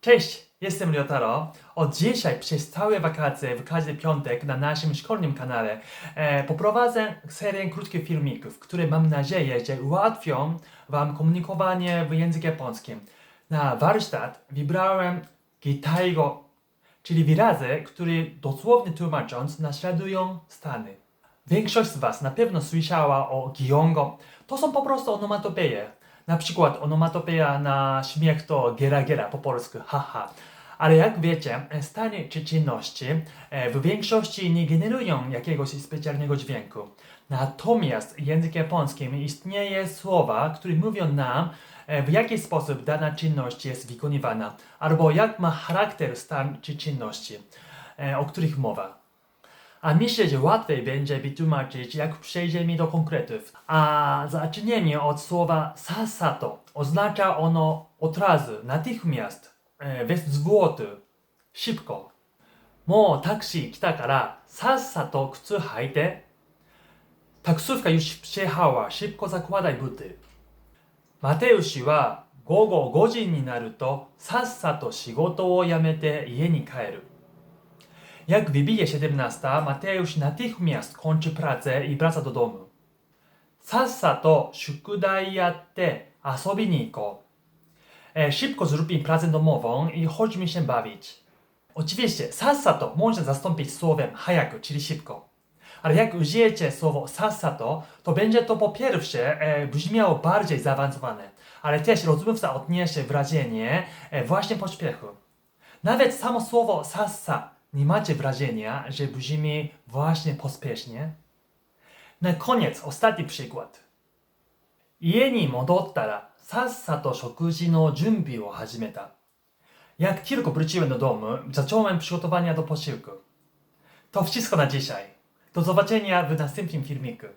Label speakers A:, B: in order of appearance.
A: Cześć, jestem Ryotaro. Od dzisiaj przez całe wakacje, w każdy piątek na naszym szkolnym kanale e, poprowadzę serię krótkich filmików, które mam nadzieję, że ułatwią Wam komunikowanie w języku japońskim. Na warsztat wybrałem Gitaigo, czyli wyrazy, które dosłownie tłumacząc naśladują stany. Większość z Was na pewno słyszała o Giongo. To są po prostu onomatopeje. Na przykład onomatopeja na śmiech to giera giera po polsku, haha. Ale jak wiecie, czy czynności e, w większości nie generują jakiegoś specjalnego dźwięku. Natomiast w języku japońskim istnieje słowa, które mówią nam, e, w jaki sposób dana czynność jest wykonywana, albo jak ma charakter stan czy czynności, e, o których mowa. A myślę, że łatwiej będzie wytłumaczyć, jak przejdziemy do konkretów. A zaczniemy od słowa sasato. Oznacza ono od razu, natychmiast, e, bez zwrotu, szybko. もうタクシー来たからさっさと靴履いて。Taksówka już przyjechała, szybko zakładaj buty. Mateusz は午後5時になるとさっさと仕事を辞めて家に帰る。 jak wybije 17, Mateusz natychmiast kończy pracę i wraca do domu. Sassa to szukudai jatte, asobi. E, szybko zróbmy pracę domową i chodźmy się bawić. Oczywiście sassa to można zastąpić słowem hajaku, czyli szybko. Ale jak użyjecie słowo sassa to, to będzie to po pierwsze e, brzmiało bardziej zaawansowane, ale też rozmówca odniesie wrażenie e, właśnie pośpiechu. Nawet samo słowo sassa nie macie wrażenia, że brzmi właśnie pospiesznie? Na koniec ostatni przykład. 家に戻ったらさっさと食事の準備を始めた。Jak tylko wróciłem do domu, zacząłem przygotowania do posiłku. To wszystko na dzisiaj. Do zobaczenia w następnym filmiku.